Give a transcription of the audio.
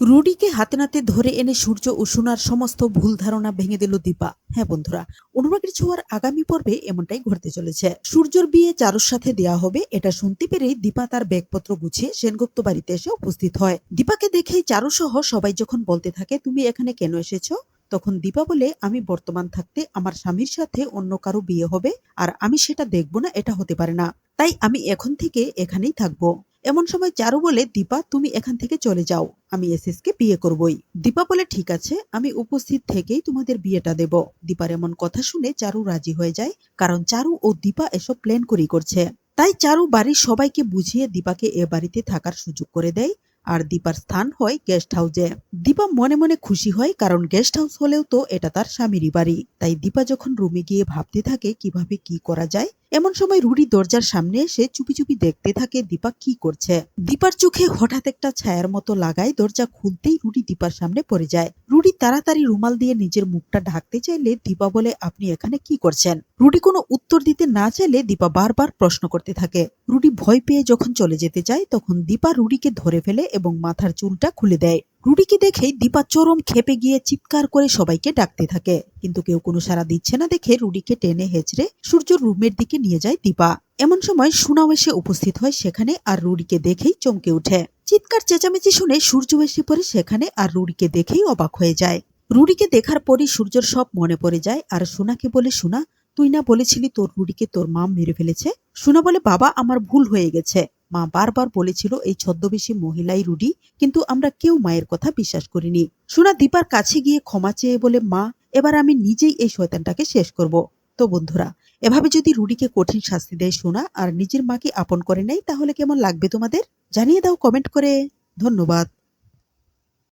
রুডিকে হাতে নাতে ধরে এনে সূর্য ও সোনার সমস্ত ভুল ধারণা ভেঙে দিল দীপা। হ্যাঁ বন্ধুরা, অনুরাগের ছোঁয়ার আগামী পর্বে এমনটাই ঘটতে চলেছে। সূর্যর বিয়ে চারুর সাথে দেয়া হবে, এটা শুনতে পেরেই দীপা তার ব্যাগপত্র গুছিয়ে সেনগুপ্ত বাড়িতে এসে উপস্থিত হয়। দীপাকে দেখেই চারু সহ সবাই যখন বলতে থাকে, তুমি এখানে কেন এসেছ? তখন দীপা বলে, আমি বর্তমান থাকতে আমার স্বামীর সাথে অন্য কারও বিয়ে হবে, আর আমি সেটা দেখব না, এটা হতে পারে না। তাই আমি এখন থেকে এখানেই থাকব। এমন সময় চারু বলে, দীপা, তুমি এখান থেকে চলে যাও, আমি এসএসকে বিয়ে করবই। দীপা বলে, ঠিক আছে, আমি উপস্থিত থেকেই তোমাদের বিয়েটা দেব। দীপার এমন কথা শুনে চারু রাজি হয়ে যায়, কারণ চারু ও দীপা এসব প্ল্যান করি করছে। তাই চারু বাড়ির সবাইকে বুঝিয়ে দীপাকে এ বাড়িতে থাকার সুযোগ করে দেয়। আর দীপার স্থান হয় গেস্ট হাউসে দীপা মনে মনে খুশি হয় কারণ গেস্ট হাউস হলেও তো এটা তার স্বামীরই বাড়ি। তাই দীপা যখন রুমে গিয়ে ভাবতে থাকে কীভাবে কি করা যায়, এমন সময় রুডি দরজার সামনে এসে চুপি চুপি দেখতে থাকে দীপা কি করছে। দীপার চোখে হঠাৎ একটা ছায়ার মতো লাগায় দরজা খুলতেই রুডি দীপার সামনে পড়ে যায়। রুডি তাড়াতাড়ি রুমাল দিয়ে নিজের মুখটা ঢাকতে চাইলে দীপা বলে, আপনি এখানে কি করছেন? রুডি কোনো উত্তর দিতে না চাইলে দীপা বারবার প্রশ্ন করতে থাকে। রুডি ভয় পেয়ে যখন চলে যেতে চায়, তখন দীপা রুডিকে ধরে ফেলে এবং মাথার চুলটা খুলে দেয়। রুডিকে দেখেই দীপা চরম খেপে গিয়ে চিৎকার করে সবাইকে ডাকতে থাকে। কিন্তু কেউ কোনো সাড়া দিচ্ছে না দেখে রুডিকে টেনে হেঁচড়ে সূর্য রুমের দিকে নিয়ে যায় দীপা। এমন সময় সুনাও এসে উপস্থিত হয় সেখানে আর রুডিকে দেখেই চমকে ওঠে। চিৎকার চেঁচামেচি শুনে সূর্য এসে পড়ে সেখানে আর রুডিকে দেখেই অবাক হয়ে যায়। রুডিকে দেখার পরই সূর্যর সব মনে পড়ে যায় আর সোনাকে বলে, সোনা তুই না বলেছিলি তোর রুডিকে তোর মা মেরে ফেলেছে? সোনা বলে বাবা আমার ভুল হয়ে গেছে। মা বারবার বলেছিল এই ছদ্মবেশী মহিলাই রুডি, কিন্তু আমরা কেউ মায়ের কথা বিশ্বাস করিনি। সোনা দীপার কাছে গিয়ে ক্ষমা চেয়ে বলে, মা, এবার আমি নিজেই এই শয়তানটাকে শেষ করব। তো বন্ধুরা, এভাবে যদি রুডিকে কঠিন শাস্তি দেয় সোনা আর নিজের মাকে আপন করে নেয়, তাহলে কেমন লাগবে তোমাদের? জানিয়ে দাও কমেন্ট করে। ধন্যবাদ।